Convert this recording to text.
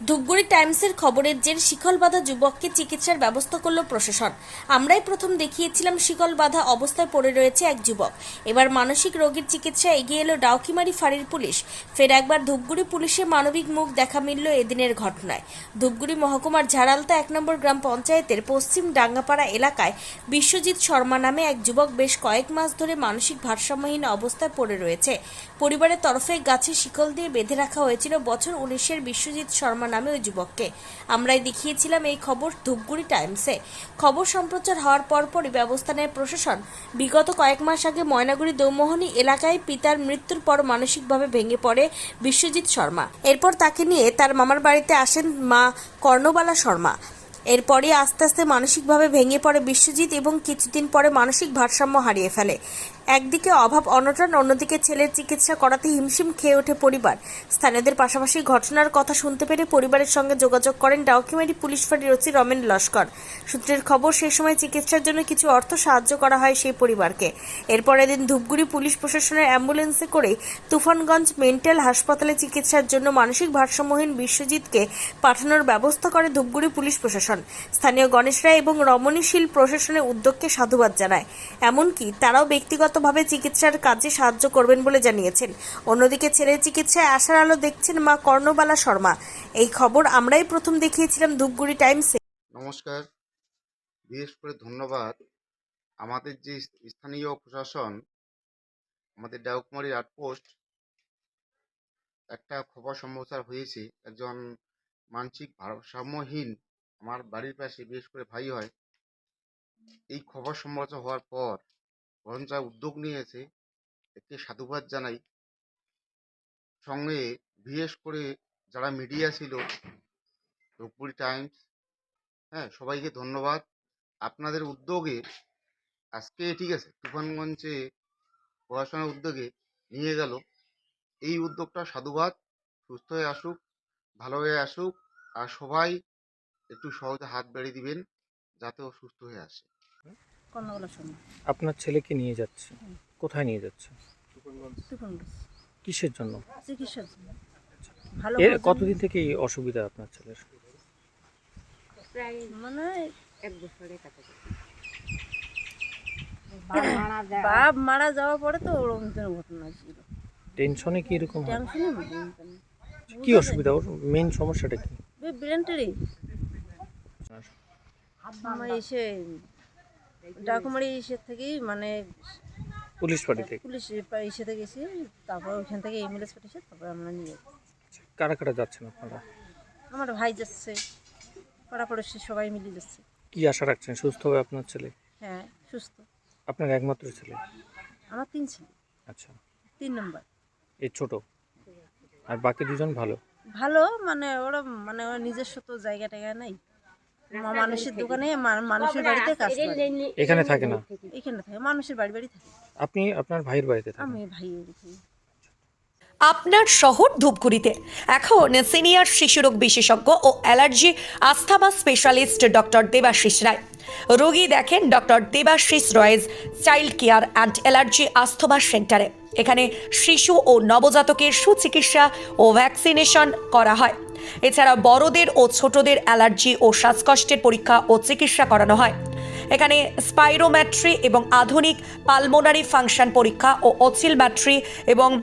ধূপগুড়ি টাইমসের খবরের জের শিকল বাঁধা যুবককে চিকিৎসার ব্যবস্থা করল প্রশাসন। আমরাই প্রথম দেখিয়েছিলাম শিকল বাঁধা অবস্থায় পড়ে রয়েছে এক যুবক। এবার মানসিক রোগীর চিকিৎসা এগিয়ে এলো ডাউকিমারি ফাঁড়ির পুলিশ। ফের একবার ধূপগুড়ি পুলিশে মানবিক মুখ দেখা মিলল এদিনের ঘটনায়। ধূপগুড়ি মহকুমার ঝাড়ালতা এক নম্বর গ্রাম পঞ্চায়েতের পশ্চিম ডাঙ্গাপাড়া এলাকায় বিশ্বজিৎ শর্মা নামে এক যুবক বেশ কয়েক মাস ধরে মানসিক ভারসাম্যহীন অবস্থায় পড়ে রয়েছে। পরিবারের তরফে গাছে শিকল দিয়ে বেঁধে রাখা হয়েছিল বছর উনিশের বিশ্বজিৎ শর্মা নামে ওই যুবককে। আমরাই দেখিয়েছিলাম এই খবর ধূপগুড়ি টাইমসে। খবর সম্প্রচার হওয়ার পরপরই ব্যবস্থা নেয় প্রশাসন। বিগত কয়েক মাস আগে ময়নাগুড়ি দৌমোহনী এলাকায় পিতার মৃত্যুর পর মানসিকভাবে ভেঙে পড়ে বিশ্বজিৎ শর্মা। এরপর তাকে নিয়ে তার মামার বাড়িতে আসেন মা কর্ণবালা শর্মা। এরপরই আস্তে আস্তে মানসিকভাবে ভেঙে পড়ে বিশ্বজিৎ এবং কিছুদিন পরে মানসিক ভারসাম্য হারিয়ে ফেলে। একদিকে অভাব অনটন, অন্যদিকে ছেলের চিকিৎসা করাতে হিমশিম খেয়ে ওঠে পরিবার। স্থানীয়দের পাশাপাশি ঘটনার কথা শুনতে পেরে পরিবারের সঙ্গে যোগাযোগ করেন ডাউকিমারি পুলিশ ফাঁড়ির ওসি রমেন লস্কর। সূত্রের খবর সেই সময় চিকিৎসার জন্য কিছু অর্থ সাহায্য করা হয় সেই পরিবারকে। এরপর এদিন ধূপগুড়ি পুলিশ প্রশাসনের অ্যাম্বুলেন্সে করে তুফানগঞ্জ মেন্টাল হাসপাতালে চিকিৎসার জন্য মানসিক ভারসাম্যহীন বিশ্বজিৎকে পাঠানোর ব্যবস্থা করে ধূপগুড়ি পুলিশ প্রশাসন। স্থানীয় গণেশ রায় এবং রমণীশীল প্রশাসনের উদ্যোগকে সাধুবাদ জানায়। এমনকি তারাও ব্যক্তিগতভাবে চিকিৎসার কাজে সাহায্য করবেন বলে জানিয়েছেন। অন্যদিকে ছেলের চিকিৎসায় আশার আলো দেখছেন মা কর্ণবালা শর্মা। এই খবর আমরাই প্রথম দেখিয়েছিলাম ধূপগুড়ি টাইমসে। নমস্কার। বিশেষ করে ধন্যবাদ। আমাদের যে স্থানীয় প্রশাসন, আমাদের ডাউকুমারির আউটপোস্ট একটা খবর সম্প্রচার হয়েছে। একজন মানসিক ভারসাম্যহীন আমার বাড়ির পাশে বিশেষ করে ভাই হয়। এই খবর সম্প্রচার হওয়ার পর বরঞ্চ উদ্যোগ নিয়েছে, একটি সাধুবাদ জানাই। সঙ্গে বিশেষ করে যারা মিডিয়া ছিল ধূপগুড়ি টাইমস হ্যাঁ সবাইকে ধন্যবাদ। আপনাদের উদ্যোগে আজকে ঠিক আছে, তুফানগঞ্জে পড়াশোনার উদ্যোগে নিয়ে গেল। এই উদ্যোগটা সাধুবাদ, সুস্থ হয়ে আসুক, ভালো হয়ে আসুক, আর সবাই একটু সহজে হাত বাড়িয়ে দিবেন যাতে ও সুস্থ হয়ে আসে। কর্ণগোলা আপনার ছেলেকে নিয়ে যাচ্ছে। কোথায় নিয়ে যাচ্ছে? কিসের জন্য? চিকিৎসার জন্য। ভালো এর কতদিন থেকে এই অসুবিধা আপনার ছেলের? মানে এক বছরের কাছাকাছি। বাপ মারা যাওয়ার পরে তো ওরকম ধরনের ঘটনা ছিল। টেনশনে কি এরকম টেনশনে কি অসুবিধা? ওর মেন সমস্যাটা কি? ব্রেনটারই আমার এসে ডাকুমারি এসে থেকেই মানে পুলিশ পার্টি থেকে? পুলিশ এসে থেকে গেছি তারপর ওইখান থেকে এমএলএস পাঠিয়েছে তারপর আমরা নিয়ে। কারা কারা যাচ্ছেন আপনারা? আমার ভাই যাচ্ছে পাড়া পড়োশি সবাই মিলে যাচ্ছে। কি আশা রাখছেন? সুস্থ হবে আপনার ছেলে? হ্যাঁ সুস্থ। আপনার একমাত্র ছেলে? আমার তিন ছেলে। আচ্ছা। তিন নম্বর। এই ছোট? আর বাকি দুজন ভালো? ভালো মানে ওরা মানে ওরা নিজস্ব তো জায়গা টায়গা নাই। মানুষের দোকানে মানুষের বাড়িতে কাজ করে। এখানে থাকে না? এখানে থাকে মানুষের বাড়ি বাড়ি থাকে। আপনি আপনার ভাইয়ের বাড়িতে থাকেন? আমি ভাই থাকি। আপনার শহর ধূপগুড়িতে। এখন সিনিয়র শিশুরোগ বিশেষজ্ঞ ও allergy asthma specialist doctor Debashis Roy. রোগী দেখেন doctor Debashis Roy's child care and allergy asthma সেন্টারে। এখানে শিশু ও নবজাতকের সুচিকিৎসা ও ভ্যাকসিনেশন করা হয়। এছাড়া বড়দের ও ছোটদের অ্যালার্জি ও শ্বাসকষ্টের পরীক্ষা ও চিকিৎসা করানো হয়। এখানে স্পাইরোম্যাট্রি এবং আধুনিক পালমোনারি ফাংশন পরীক্ষা ও অসিলম্যাট্রি এবং